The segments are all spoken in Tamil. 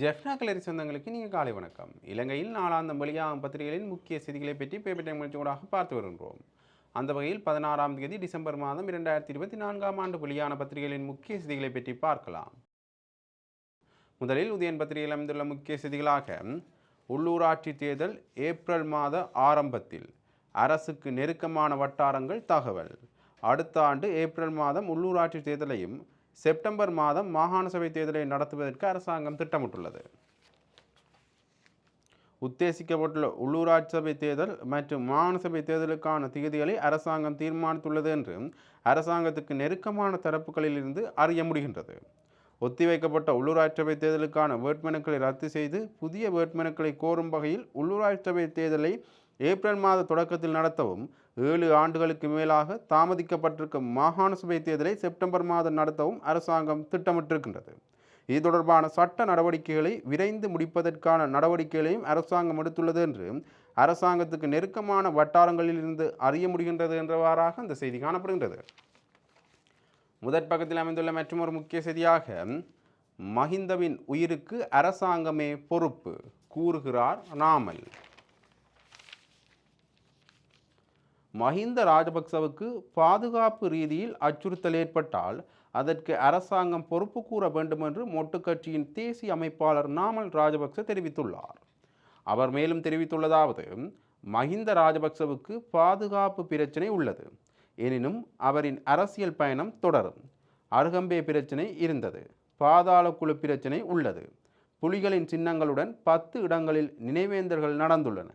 ஜெஃப்னா கலரி சொந்தங்களுக்கு நீங்கள் காலை வணக்கம். இலங்கையில் நாலாந்தம் வெளியாகும் பத்திரிகைகளின் முக்கிய செய்திகளை பற்றி பேப்பர் டைம் நிகழ்ச்சியோடாக பார்த்து வருகின்றோம். அந்த வகையில் பதினாறாம் தேதி டிசம்பர் மாதம் இரண்டாயிரத்தி இருபத்தி நான்காம் ஆண்டு வெளியான பத்திரிகைகளின் முக்கிய செய்திகளை பற்றி பார்க்கலாம். முதலில் உதயன் பத்திரிகையில் அமைந்துள்ள முக்கிய செய்திகளாக உள்ளூராட்சி தேர்தல் ஏப்ரல் மாத ஆரம்பத்தில் அரசுக்கு நெருக்கமான வட்டாரங்கள் தகவல். அடுத்த ஆண்டு ஏப்ரல் மாதம் உள்ளூராட்சி தேர்தலையும் செப்டம்பர் மாதம் மாகாண சபை தேர்தலை நடத்துவதற்கு அரசாங்கம் திட்டமிட்டுள்ளது. உத்தேசிக்கப்பட்டுள்ள உள்ளூராட்சி சபை தேர்தல் மற்றும் மாகாண சபை தேர்தலுக்கான தேதிகளை அரசாங்கம் தீர்மானித்துள்ளது என்று அரசாங்கத்துக்கு நெருக்கமான தரப்புகளிலிருந்து அறிய முடிகின்றது. ஒத்திவைக்கப்பட்ட உள்ளூராட்சி சபை தேர்தலுக்கான வேட்புமனுக்களை ரத்து செய்து புதிய வேட்புமனுக்களை கோரும் வகையில் உள்ளூராட்சி சபை தேர்தலை ஏப்ரல் மாத தொடக்கத்தில் நடத்தவும் ஏழு ஆண்டுகளுக்கு மேலாக தாமதிக்கப்பட்டிருக்கும் மாகாண சபை தேர்தலை செப்டம்பர் மாதம் நடத்தவும் அரசாங்கம் திட்டமிட்டிருக்கின்றது. இது தொடர்பான சட்ட நடவடிக்கைகளை விரைந்து முடிப்பதற்கான நடவடிக்கைகளையும் அரசாங்கம் எடுத்துள்ளது என்று அரசாங்கத்துக்கு நெருக்கமான வட்டாரங்களில் இருந்து அறிய முடிகின்றது என்றவாறாக அந்த செய்தி காணப்படுகின்றது. முதற் பக்கத்தில் அமைந்துள்ள மற்றொரு முக்கிய செய்தியாக மஹிந்தவின் உயிருக்கு அரசாங்கமே பொறுப்பு கூறுகிறார் நாமல். மஹிந்த ராஜபக்சவுக்கு பாதுகாப்பு ரீதியில் அச்சுறுத்தல் ஏற்பட்டால் அதற்கு அரசாங்கம் பொறுப்பு கூற வேண்டும் என்று மொட்டு கட்சியின் தேசிய அமைப்பாளர் நாமல் ராஜபக்ச தெரிவித்துள்ளார். அவர் மேலும் தெரிவித்துள்ளதாவது மஹிந்த ராஜபக்சவுக்கு பாதுகாப்பு பிரச்சனை உள்ளது. எனினும் அவரின் அரசியல் பயணம் தொடரும். அருகம்பே பிரச்சனை இருந்தது. பாதாள குழு பிரச்சனை உள்ளது. புலிகளின் சின்னங்களுடன் பத்து இடங்களில் நினைவேந்தர்கள் நடந்துள்ளன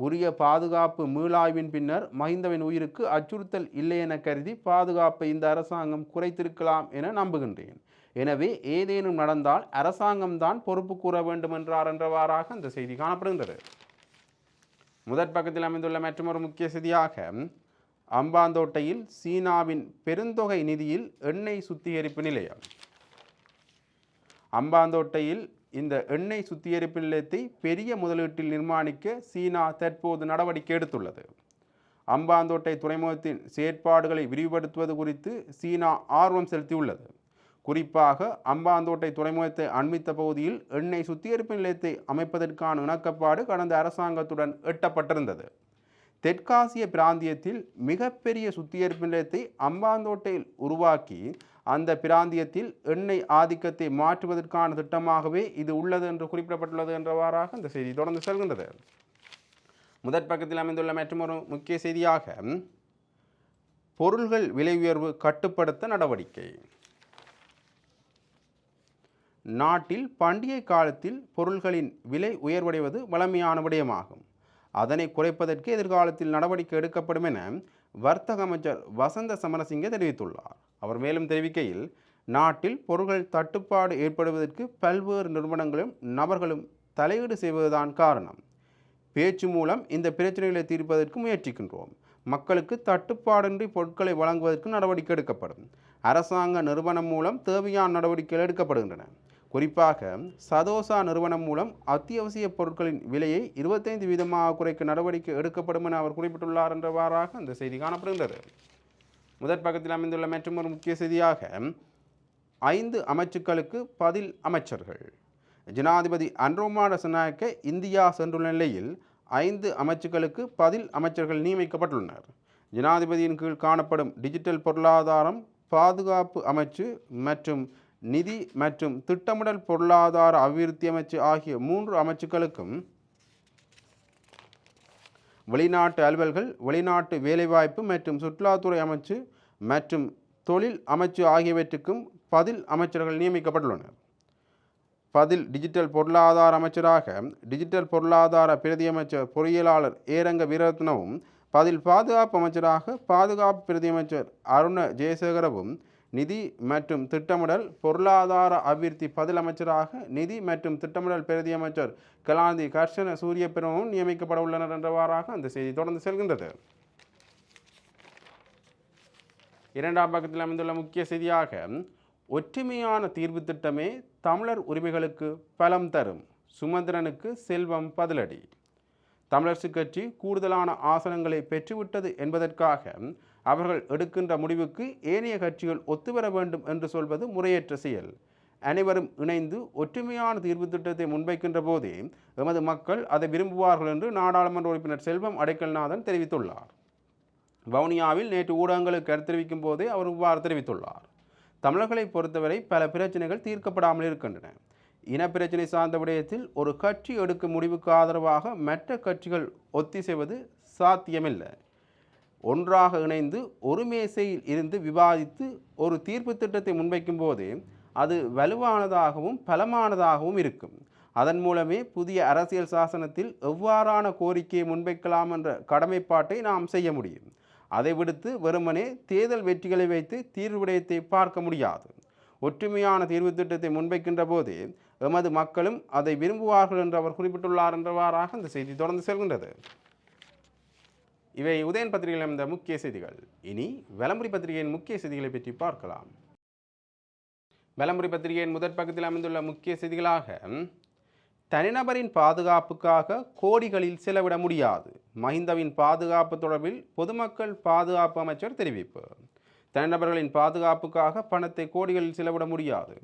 உரிய பாதுகாப்பு மீளாய்வின் பின்னர் மஹிந்தவின் உயிருக்கு அச்சுறுத்தல் இல்லை என கருதி பாதுகாப்பை இந்த அரசாங்கம் குறைத்திருக்கலாம் என நம்புகின்றேன். எனவே ஏதேனும் நடந்தால் அரசாங்கம்தான் பொறுப்பு கூற வேண்டும் என்றார் என்றவாறாக அந்த செய்தி காணப்படுகின்றது. முதற் பக்கத்தில் அமைந்துள்ள மற்றொரு முக்கிய செய்தியாக அம்பாந்தோட்டையில் சீனாவின் பெருந்தொகை நிதியில் எண்ணெய் சுத்திகரிப்பு நிலையம். அம்பாந்தோட்டையில் இந்த எண்ணெய் சுத்திகரிப்பு நிலையத்தை பெரிய முதலீட்டில் நிர்மாணிக்க சீனா தற்போது நடவடிக்கை எடுத்துள்ளது. அம்பாந்தோட்டை துறைமுகத்தின் செயற்பாடுகளை விரிவுபடுத்துவது குறித்து சீனா ஆர்வம் செலுத்தியுள்ளது. குறிப்பாக அம்பாந்தோட்டை துறைமுகத்தை அண்மித்த பகுதியில் எண்ணெய் சுத்திகரிப்பு நிலையத்தை அமைப்பதற்கான இணக்கப்பாடு கடந்த அரசாங்கத்துடன் எட்டப்பட்டிருந்தது. தெற்காசிய பிராந்தியத்தில் மிகப்பெரிய சுத்திகரிப்பு நிலையத்தை அம்பாந்தோட்டையில் உருவாக்கி அந்த பிராந்தியத்தில் எண்ணெய் ஆதிக்கத்தை மாற்றுவதற்கான திட்டமாகவே இது உள்ளது என்று குறிப்பிடப்பட்டுள்ளது என்றவாறாக இந்த செய்தி தொடர்ந்து செல்கின்றது. முதற் பக்கத்தில் அமைந்துள்ள மற்றொரு முக்கிய செய்தியாக பொருள்கள் விலை உயர்வு கட்டுப்படுத்த நடவடிக்கை. நாட்டில் பண்டிகை காலத்தில் பொருள்களின் விலை உயர்வடைவது வளமையான விடயமாகும். அதனை குறைப்பதற்கு எதிர்காலத்தில் நடவடிக்கை எடுக்கப்படும் என வர்த்தக அமைச்சர் வசந்த சமரசிங்க தெரிவித்துள்ளார். அவர் மேலும் தெரிவிக்கையில் நாட்டில் பொருட்கள் தட்டுப்பாடு ஏற்படுவதற்கு பல்வேறு நிறுவனங்களும் நபர்களும் தலையீடு செய்வதுதான் காரணம். பேச்சு மூலம் இந்த பிரச்சனைகளை தீர்ப்பதற்கு முயற்சிக்கின்றோம். மக்களுக்கு தட்டுப்பாடின்றி பொருட்களை வழங்குவதற்கு நடவடிக்கை எடுக்கப்படும். அரசாங்க நிறுவனம் மூலம் தேவையான நடவடிக்கைகள் எடுக்கப்படுகின்றன. குறிப்பாக சதோசா நிறுவனம் மூலம் அத்தியாவசிய பொருட்களின் விலையை இருபத்தைந்து வீதமாக குறைக்க நடவடிக்கை எடுக்கப்படும் என அவர் குறிப்பிட்டுள்ளார் என்றவாறாக அந்த செய்தி காணப்படுகின்றது. முதற் பக்கத்தில் அமைந்துள்ள ஒரு முக்கிய செய்தியாக ஐந்து அமைச்சுக்களுக்கு பதில் அமைச்சர்கள். ஜனாதிபதி அன்ரோமாட சனாயக்க இந்தியா சென்றுள்ள நிலையில் ஐந்து அமைச்சுக்களுக்கு பதில் அமைச்சர்கள் நியமிக்கப்பட்டுள்ளனர். ஜனாதிபதியின் கீழ் காணப்படும் டிஜிட்டல் பொருளாதாரம் பாதுகாப்பு அமைச்சு மற்றும் நிதி மற்றும் திட்டமிடல் பொருளாதார அபிவிருத்தி அமைச்சு ஆகிய மூன்று அமைச்சுக்களுக்கும் வெளிநாட்டு அலுவல்கள் வெளிநாட்டு வேலைவாய்ப்பு மற்றும் சுற்றுலாத்துறை அமைச்சு மற்றும் தொழில் அமைச்சு ஆகியவற்றுக்கும் பதில் அமைச்சர்கள் நியமிக்கப்பட்டுள்ளனர். பதில் டிஜிட்டல் பொருளாதார அமைச்சராக டிஜிட்டல் பொருளாதார பிரதி அமைச்சர் பொறியியலாளர் ஏரங்க வீரரத்னவும் பதில் பாதுகாப்பு அமைச்சராக பாதுகாப்பு பிரதியமைச்சர் அருண ஜெயசேகரவும் நிதி மற்றும் திட்டமிடல் பொருளாதார அபிவிருத்தி பதில் அமைச்சராக நிதி மற்றும் திட்டமிடல் பிரதியமைச்சர் கலாந்தி கர்ஷன சூரிய பெருமவும் நியமிக்கப்பட உள்ளனர் என்றவாறாக அந்த செய்தி தொடர்ந்து செல்கின்றது. இரண்டாம் பக்கத்தில் அமைந்துள்ள முக்கிய செய்தியாக ஒற்றுமையான தீர்வு திட்டமே தமிழர் உரிமைகளுக்கு பலம் தரும். சுமந்திரனுக்கு செல்வம் பதிலடி. தமிழரசு கட்சி கூடுதலான ஆசனங்களை பெற்றுவிட்டது என்பதற்காக அவர்கள் எடுக்கின்ற முடிவுக்கு ஏனைய கட்சிகள் ஒத்துவர வேண்டும் என்று சொல்வது முறையற்ற செயல். அனைவரும் இணைந்து ஒற்றுமையான தீர்வு திட்டத்தை முன்வைக்கின்ற போதே எமது மக்கள் அதை விரும்புவார்கள் என்று நாடாளுமன்ற உறுப்பினர் செல்வம் அடைக்கல்நாதன் தெரிவித்துள்ளார். வவுனியாவில் நேற்று ஊடகங்களுக்கு தெரிவிக்கும் போதே அவர் இவ்வாறு தெரிவித்துள்ளார். தமிழர்களை பொறுத்தவரை பல பிரச்சனைகள் தீர்க்கப்படாமல் இருக்கின்றன. இனப்பிரச்சனை சார்ந்த விடயத்தில் ஒரு கட்சி எடுக்கும் முடிவுக்கு ஆதரவாக மற்ற கட்சிகள் ஒத்திசைவது சாத்தியமில்லை. ஒன்றாக இணைந்து ஒரு மேசையில் இருந்து விவாதித்து ஒரு தீர்ப்பு திட்டத்தை முன்வைக்கும் போது அது வலுவானதாகவும் பலமானதாகவும் இருக்கும். அதன் மூலமே புதிய அரசியல் சாசனத்தில் எவ்வாறான கோரிக்கையை முன்வைக்கலாம் என்ற கடமைப்பாட்டை நாம் செய்ய முடியும். அதை விடுத்து வெறுமனே தேர்தல் வெற்றிகளை வைத்து தீர்வு விடயத்தை பார்க்க முடியாது. ஒற்றுமையான தீர்வு திட்டத்தை முன்வைக்கின்ற போது எமது மக்களும் அதை விரும்புவார்கள் என்று அவர் குறிப்பிட்டுள்ளார் என்றவாறாக இந்த செய்தி தொடர்ந்து செல்கின்றது. இவை உதயன் பத்திரிகையில் அமைந்த முக்கிய செய்திகள். இனி வலம்புரி பத்திரிகையின் முக்கிய செய்திகளை பற்றி பார்க்கலாம். வலம்புரி பத்திரிகையின் முதற் பக்கத்தில் அமைந்துள்ள முக்கிய செய்திகளாக தனிநபரின் பாதுகாப்புக்காக கோடிகளில் செலவிட முடியாது. மஹிந்தவின் பாதுகாப்பு தொடர்பில் பொதுமக்கள் பாதுகாப்பு அமைச்சர் தெரிவிப்பு. தனிநபர்களின் பாதுகாப்புக்காக பணத்தை கோடிகளில் செலவிட முடியாது.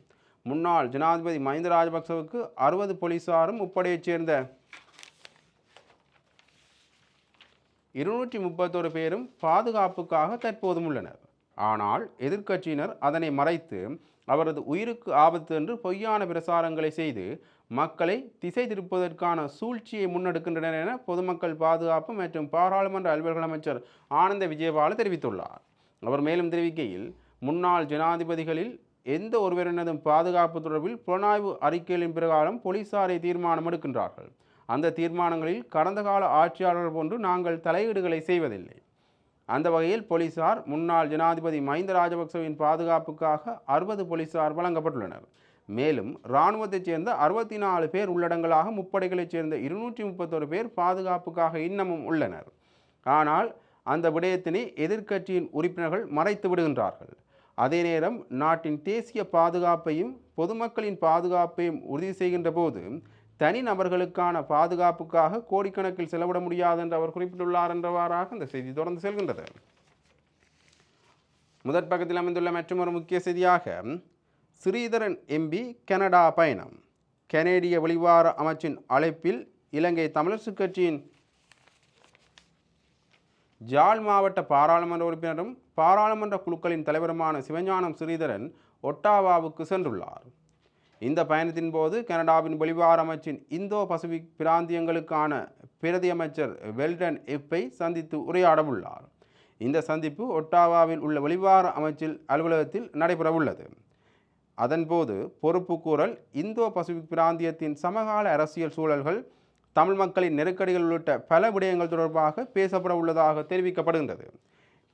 முன்னாள் ஜனாதிபதி மஹிந்த ராஜபக்சவுக்கு அறுபது போலீசாரும் முப்படையைச் சேர்ந்த இருநூற்றி முப்பத்தொரு பேரும் பாதுகாப்புக்காக தற்போதும் உள்ளனர். ஆனால் எதிர்க்கட்சியினர் அதனை மறைத்து அவரது உயிருக்கு ஆபத்து என்று பொய்யான பிரசாரங்களை செய்து மக்களை திசை திருப்பதற்கான சூழ்ச்சியை முன்னெடுக்கின்றனர் என பொதுமக்கள் பாதுகாப்பு மற்றும் பாராளுமன்ற அலுவல்கள் அமைச்சர் ஆனந்த விஜயபால தெரிவித்துள்ளார். அவர் மேலும் தெரிவிக்கையில் முன்னாள் ஜனாதிபதிகளில் எந்த ஒருவரினதும் பாதுகாப்பு தொடர்பில் புலனாய்வு அறிக்கைகளின் பிரகாரம் போலீசாரை தீர்மானம் எடுக்கின்றார்கள். அந்த தீர்மானங்களில் கடந்த கால ஆட்சியாளர்கள் போன்று நாங்கள் தலையீடுகளை செய்வதில்லை. அந்த வகையில் போலீசார் முன்னாள் ஜனாதிபதி மஹிந்த ராஜபக்சவின் பாதுகாப்புக்காக அறுபது போலீசார் வழங்கப்பட்டுள்ளனர். மேலும் இராணுவத்தைச் சேர்ந்த அறுபத்தி நாலு பேர் உள்ளடங்களாக முப்படைகளைச் சேர்ந்த இருநூற்றி முப்பத்தொரு பேர் பாதுகாப்புக்காக இன்னமும் உள்ளனர். ஆனால் அந்த விடயத்தினை எதிர்க்கட்சியின் உறுப்பினர்கள் மறைத்து விடுகின்றார்கள். அதே நேரம் நாட்டின் தேசிய பாதுகாப்பையும் பொதுமக்களின் பாதுகாப்பையும் உறுதி செய்கின்ற போது தனிநபர்களுக்கான பாதுகாப்புக்காக கோடிக்கணக்கில் செலவிட முடியாது என்று அவர் குறிப்பிட்டுள்ளார் என்றவாறாக இந்த செய்தி தொடர்ந்து செல்கின்றது. முதற் பக்கத்தில் அமைந்துள்ள மற்றொரு முக்கிய செய்தியாக ஸ்ரீதரன் எம்பி கனடா பயணம். கனேடிய வெளிவார அமைச்சின் அழைப்பில் இலங்கை தமிழரசுக் கட்சியின் ஜாழ் மாவட்ட பாராளுமன்ற உறுப்பினரும் பாராளுமன்ற குழுக்களின் தலைவருமான சிவஞானம் ஸ்ரீதரன் ஒட்டாவாவுக்கு சென்றுள்ளார். இந்த பயணத்தின் போது கனடாவின் வெளிவார அமைச்சின் இந்தோ பசிபிக் பிராந்தியங்களுக்கான பிரதி அமைச்சர் வெல்டன் எப்பை சந்தித்து உரையாடவுள்ளார். இந்த சந்திப்பு ஒட்டாவாவில் உள்ள வெளிவார அமைச்சில் அலுவலகத்தில் நடைபெறவுள்ளது. அதன்போது பொறுப்புக்கூறல் இந்தோ பசிபிக் பிராந்தியத்தின் சமகால அரசியல் சூழல்கள் தமிழ் மக்களின் நெருக்கடிகள் உள்ளிட்ட பல விடயங்கள் தொடர்பாக பேசப்பட உள்ளதாக தெரிவிக்கப்படுகின்றது.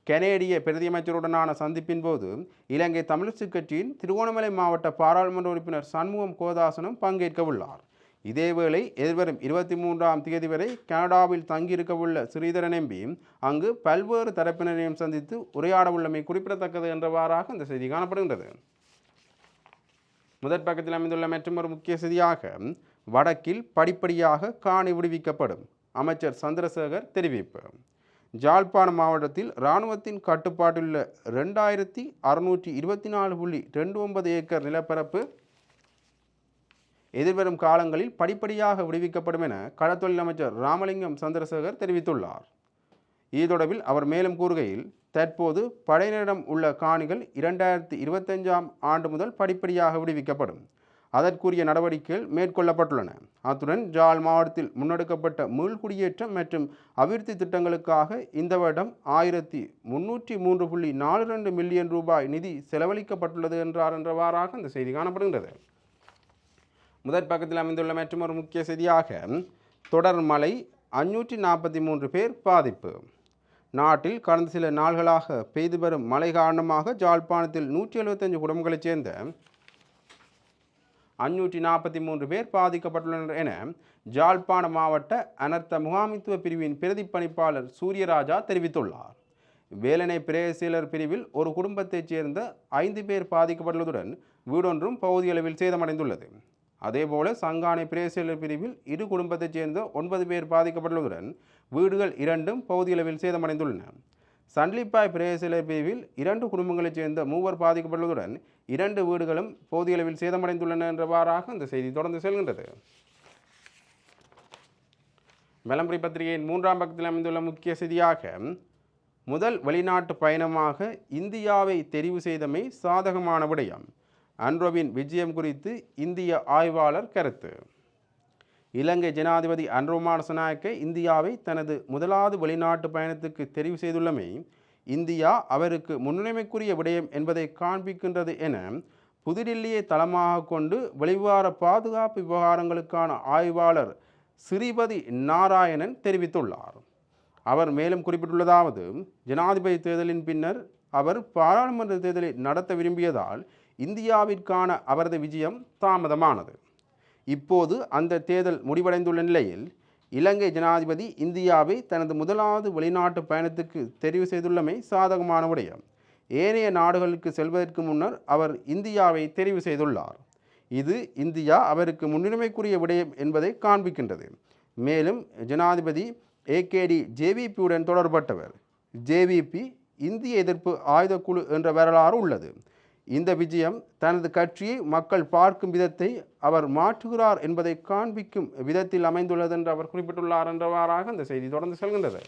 கனேடிய பிரதியமைச்சருடனான சந்திப்பின் போது இலங்கை தமிழரசுக் கட்சியின் திருகோணமலை மாவட்ட பாராளுமன்ற உறுப்பினர் சண்முகம் கோதாசனும் பங்கேற்க உள்ளார் இதேவேளை எதிர்வரும் இருபத்தி மூன்றாம் தேதி வரை கனடாவில் தங்கியிருக்கவுள்ள ஸ்ரீதரன் எம்பி அங்கு பல்வேறு தரப்பினரையும் சந்தித்து உரையாட உள்ளமை குறிப்பிடத்தக்கது என்றவாறாக இந்த செய்தி காணப்படுகின்றது. முதற் பக்கத்தில் அமைந்துள்ள மற்றொரு முக்கிய செய்தியாக வடக்கில் படிப்படியாக காணி விடுவிக்கப்படும். அமைச்சர் சந்திரசேகர் தெரிவிப்பு. ஜாழ்ப்பாண மாவட்டத்தில் இராணுவத்தின் கட்டுப்பாட்டிலுள்ள ரெண்டாயிரத்தி அறுநூற்றி இருபத்தி நாலு புள்ளி ரெண்டு ஒன்பது ஏக்கர் நிலப்பரப்பு எதிர்வரும் காலங்களில் படிப்படியாக விடுவிக்கப்படும் என கடத்தொழில் அமைச்சர் ராமலிங்கம் சந்திரசேகர் தெரிவித்துள்ளார். தொடர்பில் அவர் மேலும் கூறுகையில் தற்போது படையினரிடம் உள்ள காணிகள் இரண்டாயிரத்தி இருபத்தஞ்சாம் ஆண்டு முதல் படிப்படியாக விடுவிக்கப்படும். அதற்குரிய நடவடிக்கைகள் மேற்கொள்ளப்பட்டுள்ளன. அத்துடன் ஜாழ் மாவட்டத்தில் முன்னெடுக்கப்பட்ட மீள்குடியேற்றம் மற்றும் அபிவிருத்தி திட்டங்களுக்காக இந்த வருடம் ஆயிரத்தி முன்னூற்றி மூன்று புள்ளி நாலு ரெண்டு மில்லியன் ரூபாய் நிதி செலவழிக்கப்பட்டுள்ளது என்றார் என்றவாறாக இந்த செய்தி காணப்படுகின்றது. முதற் பக்கத்தில் அமைந்துள்ள மற்றொரு முக்கிய செய்தியாக தொடர் மழை அஞ்சூற்றி நாற்பத்தி மூன்று பேர் பாதிப்பு. நாட்டில் கடந்த சில நாள்களாக பெய்து வரும் மழை காரணமாக ஜாழ்ப்பாணத்தில் நூற்றி எழுபத்தஞ்சு குடும்பங்களைச் சேர்ந்த அஞ்சூற்றி நாற்பத்தி மூன்று பேர் பாதிக்கப்பட்டுள்ளனர் என ஜாழ்ப்பாண மாவட்ட அனர்த்த முகாமித்துவ பிரிவின் பிரதிப்பணிப்பாளர் சூரியராஜா தெரிவித்துள்ளார். வேலனை பிரேசீலர் பிரிவில் ஒரு குடும்பத்தைச் சேர்ந்த ஐந்து பேர் பாதிக்கப்பட்டுள்ளதுடன் வீடொன்றும் பகுதியளவில் சேதமடைந்துள்ளது. அதேபோல சங்கானை பிரேசீலர் பிரிவில் இரு குடும்பத்தைச் சேர்ந்த ஒன்பது பேர் பாதிக்கப்பட்டுள்ளதுடன் வீடுகள் இரண்டும் பகுதியளவில் சேதமடைந்துள்ளன. சன்லிப்பாய் பிரேசில பிரிவில் இரண்டு குடும்பங்களைச் சேர்ந்த மூவர் பாதிக்கப்பட்டுள்ளதுடன் இரண்டு வீடுகளும் போதியளவில் சேதமடைந்துள்ளன என்றவாறாக இந்த செய்தி தொடர்ந்து செல்கின்றது. மெலம்பரி பத்திரிகையின் மூன்றாம் பக்கத்தில் அமைந்துள்ள முக்கிய செய்தியாக முதல் வெளிநாட்டு பயணமாக இந்தியாவை தெரிவு செய்தமை சாதகமான விடயம். அன்ரோவின் விஜயம் குறித்து இந்திய ஆய்வாளர் கருத்து. இலங்கை ஜனாதிபதி அன்ரோமார் இந்தியாவை தனது முதலாவது வெளிநாட்டு பயணத்துக்கு தெரிவு செய்துள்ளமை இந்தியா அவருக்கு முன்னுரிமைக்குரிய விடயம் என்பதை காண்பிக்கின்றது என புதுடில்லியை தளமாக கொண்டு வெளிவார பாதுகாப்பு விவகாரங்களுக்கான ஆய்வாளர் ஸ்ரீபதி நாராயணன் தெரிவித்துள்ளார். அவர் மேலும் குறிப்பிட்டுள்ளதாவது ஜனாதிபதி தேர்தலின் பின்னர் அவர் பாராளுமன்ற தேர்தலை நடத்த விரும்பியதால் இந்தியாவிற்கான அவரது விஜயம் தாமதமானது. இப்போது அந்த தேர்தல் முடிவடைந்துள்ள நிலையில் இலங்கை ஜனாதிபதி இந்தியாவை தனது முதலாவது வெளிநாட்டு பயணத்துக்கு தெரிவு செய்துள்ளமை சாதகமான விடயம். ஏனைய நாடுகளுக்கு செல்வதற்கு முன்னர் அவர் இந்தியாவை தெரிவு செய்துள்ளார். இது இந்தியா அவருக்கு முன்னுரிமைக்குரிய விடயம் என்பதை காண்பிக்கின்றது. மேலும் ஜனாதிபதி ஏகேடி ஜேவிபியுடன் தொடர்பட்டவர். ஜேவிபி இந்திய எதிர்ப்பு ஆயுதக்குழு என்ற வரலாறு உள்ளது. இந்த விஜயம் தனது கட்சியை மக்கள் பார்க்கும் விதத்தை அவர் மாற்றுகிறார் என்பதை காண்பிக்கும் விதத்தில் அமைந்துள்ளது என்று அவர் குறிப்பிட்டுள்ளார் என்றவாறாக அந்த செய்தி தொடர்ந்து செல்கின்றது.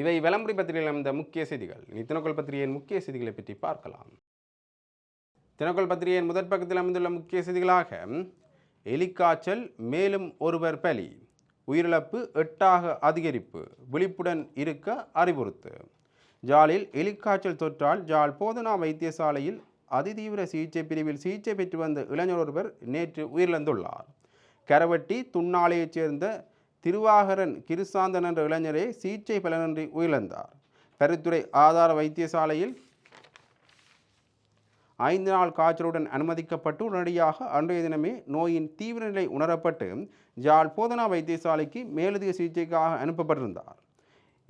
இவை விளம்பரி பத்திரிகையில் அமைந்த முக்கிய செய்திகள். இனி தினக்கோள் பத்திரிகையின் முக்கிய செய்திகளை பற்றி பார்க்கலாம். தினக்கோள் பத்திரிகையின் முதற் பக்கத்தில் அமைந்துள்ள முக்கிய செய்திகளாக எலிக்காய்ச்சல் மேலும் ஒருவர் பலி உயிரிழப்பு எட்டாக அதிகரிப்பு விழிப்புடன் இருக்க அறிவுறுத்து. ஜாலில் எலிக்காய்ச்சல் தொற்றால் ஜால் போதனா வைத்தியசாலையில் அதிதீவிர சிகிச்சை பிரிவில் சிகிச்சை பெற்று வந்த இளைஞர் ஒருவர் நேற்று உயிரிழந்துள்ளார். கரவட்டி துண்ணாலையைச் சேர்ந்த திருவாகரன் கிருசாந்தன் என்ற இளைஞரே சிகிச்சை பலனின்றி உயிரிழந்தார். கருத்துறை ஆதார வைத்தியசாலையில் ஐந்து நாள் காய்ச்சலுடன் அனுமதிக்கப்பட்டு உடனடியாக அன்றைய தினமே நோயின் தீவிர நிலை உணரப்பட்டு ஜால் போதனா வைத்தியசாலைக்கு மேலதிக சிகிச்சைக்காக அனுப்பப்பட்டிருந்தார்.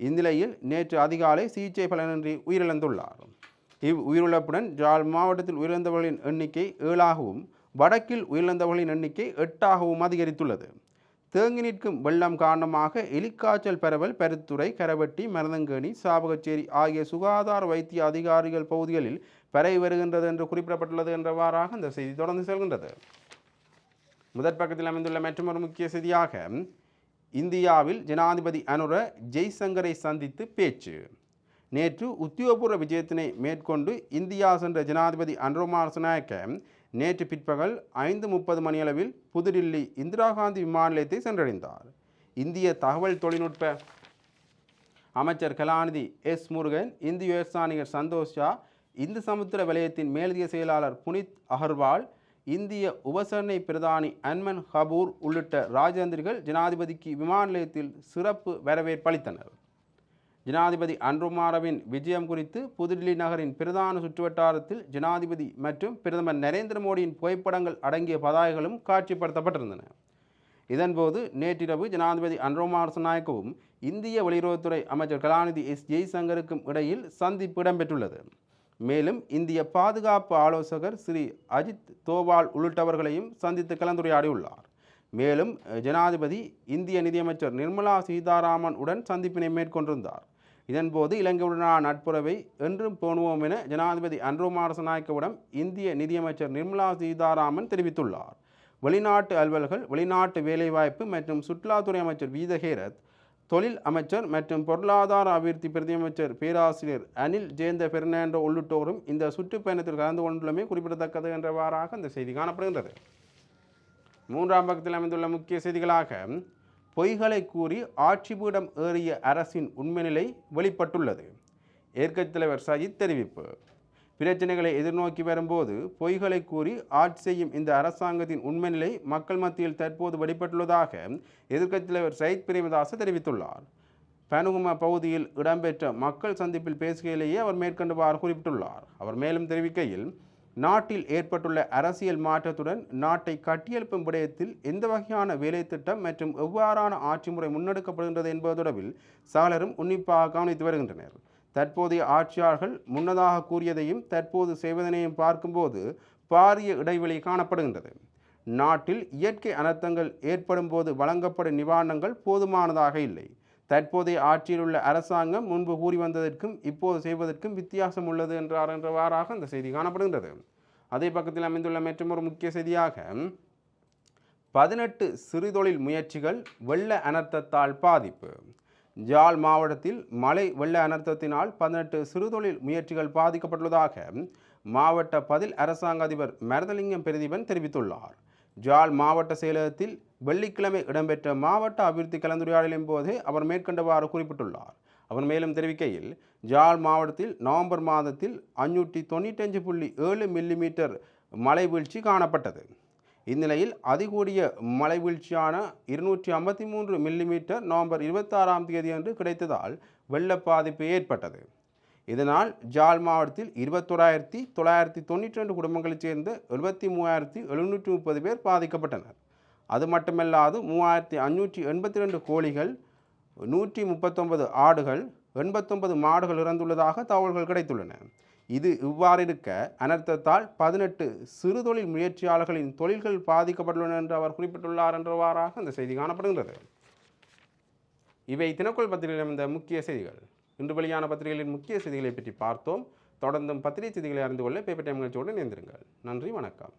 இந்நிலையில் நேற்று அதிகாலை சிகிச்சை பலனின்றி உயிரிழந்துள்ளார். இவ் உயிரிழப்புடன் ஜாழ் மாவட்டத்தில் உயிரிழந்தவர்களின் எண்ணிக்கை ஏழாகவும் வடக்கில் உயிரிழந்தவர்களின் எண்ணிக்கை எட்டாகவும் அதிகரித்துள்ளது. தேங்கி நிற்கும் வெள்ளம் காரணமாக எலிக்காய்ச்சல் பரவல் பருத்துறை கரவட்டி மருதங்கேணி சாபகச்சேரி ஆகிய சுகாதார வைத்திய அதிகாரிகள் பகுதிகளில் பரவி வருகின்றது என்று குறிப்பிடப்பட்டுள்ளது என்றவாறாக அந்த செய்தி தொடர்ந்து செல்கின்றது. முதற் பக்கத்தில் அமைந்துள்ள மற்றொரு முக்கிய செய்தியாக இந்தியாவில் ஜனாதிபதி அனுர ஜெய்சங்கரை சந்தித்து பேச்சு. நேற்று உத்தியோகபூர்வ விஜயத்தினை மேற்கொண்டு இந்தியா சென்ற ஜனாதிபதி அன்ரோமார் நேற்று பிற்பகல் ஐந்து முப்பது மணியளவில் புதுடில்லி இந்திரா காந்தி விமான நிலையத்தை சென்றடைந்தார். இந்திய தகவல் தொழில்நுட்ப அமைச்சர் கலாநிதி எஸ் முருகன் இந்திய விவசாயிகள் சந்தோஷ் ஷா இந்து சமுத்திர வலயத்தின் மேலதிக செயலாளர் புனித் அகர்வால் இந்திய உபசரணை பிரதானி அன்மன் ஹபூர் உள்ளிட்ட ராஜேந்திரிகள் ஜனாதிபதிக்கு விமான நிலையத்தில் சிறப்பு வரவேற்பு அளித்தனர். ஜனாதிபதி அன்ருமாரவின் விஜயம் குறித்து புதுடில்லி நகரின் பிரதான சுற்றுவட்டாரத்தில் ஜனாதிபதி மற்றும் பிரதமர் நரேந்திர மோடியின் புகைப்படங்கள் அடங்கிய பதாகைகளும் காட்சிப்படுத்தப்பட்டிருந்தன. இதன்போது நேற்றிரவு ஜனாதிபதி அன்ரோமாரசநாயக்கவும் இந்திய வெளியுறவுத்துறை அமைச்சர் கலாநிதி எஸ் ஜெய்சங்கருக்கும் இடையில் சந்திப்பு இடம்பெற்றுள்ளது. மேலும் இந்திய பாதுகாப்பு ஆலோசகர் ஸ்ரீ அஜித் தோவால் உள்ளிட்டவர்களையும் சந்தித்து கலந்துரையாடியுள்ளார். மேலும் ஜனாதிபதி இந்திய நிதியமைச்சர் நிர்மலா சீதாராமன் உடன் சந்திப்பினை மேற்கொண்டிருந்தார். இதன்போது இலங்கையுடனான நட்புறவை என்றும் பேணுவோம் என ஜனாதிபதி அன்ரோமாரசநாயக்கவிடம் இந்திய நிதியமைச்சர் நிர்மலா சீதாராமன் தெரிவித்துள்ளார். வெளிநாட்டு அலுவல்கள் வெளிநாட்டு வேலைவாய்ப்பு மற்றும் சுற்றுலாத்துறை அமைச்சர் வீதஹேரத் தொழில் அமைச்சர் மற்றும் பொருளாதார அபிவிருத்தி பிரதியமைச்சர் பேராசிரியர் அனில் ஜெயந்த பெர்னாண்டோ உள்ளிட்டோரும் இந்த சுற்றுப்பயணத்தில் கலந்து கொண்டுள்ளமே குறிப்பிடத்தக்கது என்றவாறாக இந்த செய்தி காணப்படுகின்றது. மூன்றாம் பக்கத்தில் அமைந்துள்ள முக்கிய செய்திகளாக பொய்களை கூறி ஆட்சி பீடம் ஏறிய அரசின் உண்மை நிலை வெளிப்பட்டுள்ளது. எதிர்க்கட்சித் தலைவர் சஜித் தெரிவிப்பு. பிரச்சனைகளை எதிர்நோக்கி வரும்போது பொய்களை கூறி ஆட்சி செய்யும் இந்த அரசாங்கத்தின் உண்மை நிலை மக்கள் மத்தியில் தற்போது வெளிப்பட்டுள்ளதாக எதிர்க்கட்சித் தலைவர் சயித் பிரேமதாச தெரிவித்துள்ளார். பனுகும பகுதியில் இடம்பெற்ற மக்கள் சந்திப்பில் பேசுகையிலேயே அவர் மேற்கொண்டுவாறு குறிப்பிட்டுள்ளார். அவர் மேலும் தெரிவிக்கையில் நாட்டில் ஏற்பட்டுள்ள அரசியல் மாற்றத்துடன் நாட்டை கட்டியெழுப்பும் விடயத்தில் எந்த வகையான வேலை திட்டம் மற்றும் எவ்வாறான ஆட்சி முறை முன்னெடுக்கப்படுகின்றது என்பது தொடர்பில் சாலரும் உன்னிப்பாக கவனித்து வருகின்றனர். தற்போதைய ஆட்சியாளர்கள் முன்னதாக கூறியதையும் தற்போது செய்வதனையும் பார்க்கும்போது பாரிய இடைவெளி காணப்படுகின்றது. நாட்டில் இயற்கை அனர்த்தங்கள் ஏற்படும் போது வழங்கப்படும் நிவாரணங்கள் போதுமானதாக இல்லை. தற்போதைய ஆட்சியில் உள்ள அரசாங்கம் முன்பு கூறி வந்ததற்கும் இப்போது செய்வதற்கும் வித்தியாசம் உள்ளது என்றார் என்றவாறாக அந்த செய்தி காணப்படுகின்றது. அதே பக்கத்தில் அமைந்துள்ள மற்றொரு முக்கிய செய்தியாக பதினெட்டு சிறுதொழில் முயற்சிகள் வெள்ள அனர்த்தத்தால் பாதிப்பு. ஜாழ் மாவட்டத்தில் மழை வெள்ள அனர்த்தத்தினால் பதினெட்டு சிறுதொழில் முயற்சிகள் பாதிக்கப்பட்டுள்ளதாக மாவட்ட பதில் அரசாங்க அதிபர் மரதலிங்கம் பிரதீபன் தெரிவித்துள்ளார். ஜாழ் மாவட்ட செயலகத்தில் வெள்ளிக்கிழமை இடம்பெற்ற மாவட்ட அபிவிருத்தி கலந்துரையாடலின் போது அவர் மேற்கண்டவாறு குறிப்பிட்டுள்ளார். அவர் மேலும் தெரிவிக்கையில் ஜாழ் மாவட்டத்தில் நவம்பர் மாதத்தில் அஞ்சூற்றி தொண்ணூற்றஞ்சு புள்ளி ஏழு மில்லிமீட்டர் மழை வீழ்ச்சி காணப்பட்டது. இந்நிலையில் அதிகூடிய மழை வீழ்ச்சியான இருநூற்றி ஐம்பத்தி மூன்று மில்லிமீட்டர் நவம்பர் இருபத்தாறாம் தேதி அன்று கிடைத்ததால் வெள்ள பாதிப்பு ஏற்பட்டது. இதனால் ஜால் மாவட்டத்தில் இருபத்தோராயிரத்தி தொள்ளாயிரத்தி தொண்ணூற்றி ரெண்டு குடும்பங்களைச் சேர்ந்த எழுபத்தி மூவாயிரத்தி எழுநூற்றி முப்பது பேர் பாதிக்கப்பட்டனர். அது மட்டுமல்லாது மூவாயிரத்தி அஞ்சூற்றி எண்பத்தி ரெண்டு கோழிகள் நூற்றி முப்பத்தொன்பது ஆடுகள் எண்பத்தொன்பது மாடுகள் இறந்துள்ளதாக தகவல்கள் கிடைத்துள்ளன. இது இவ்வாறிருக்க அனர்த்தத்தால் பதினெட்டு சிறுதொழில் முயற்சியாளர்களின் தொழில்கள் பாதிக்கப்பட்டுள்ளன என்று அவர் குறிப்பிட்டுள்ளார் என்றவாறாக அந்த செய்தி காணப்படுகின்றது. இவை தினக்குள் பத்திரிகையில் அமைந்த முக்கிய செய்திகள். இன்று வெளியான பத்திரிகைகளின் முக்கிய செய்திகளை பற்றி பார்த்தோம். தொடர்ந்தும் பத்திரிகை செய்திகளை அறிந்து கொள்ள பேப்பர் டைம் நிகழ்ச்சியோடு இணைந்திருங்கள். நன்றி வணக்கம்.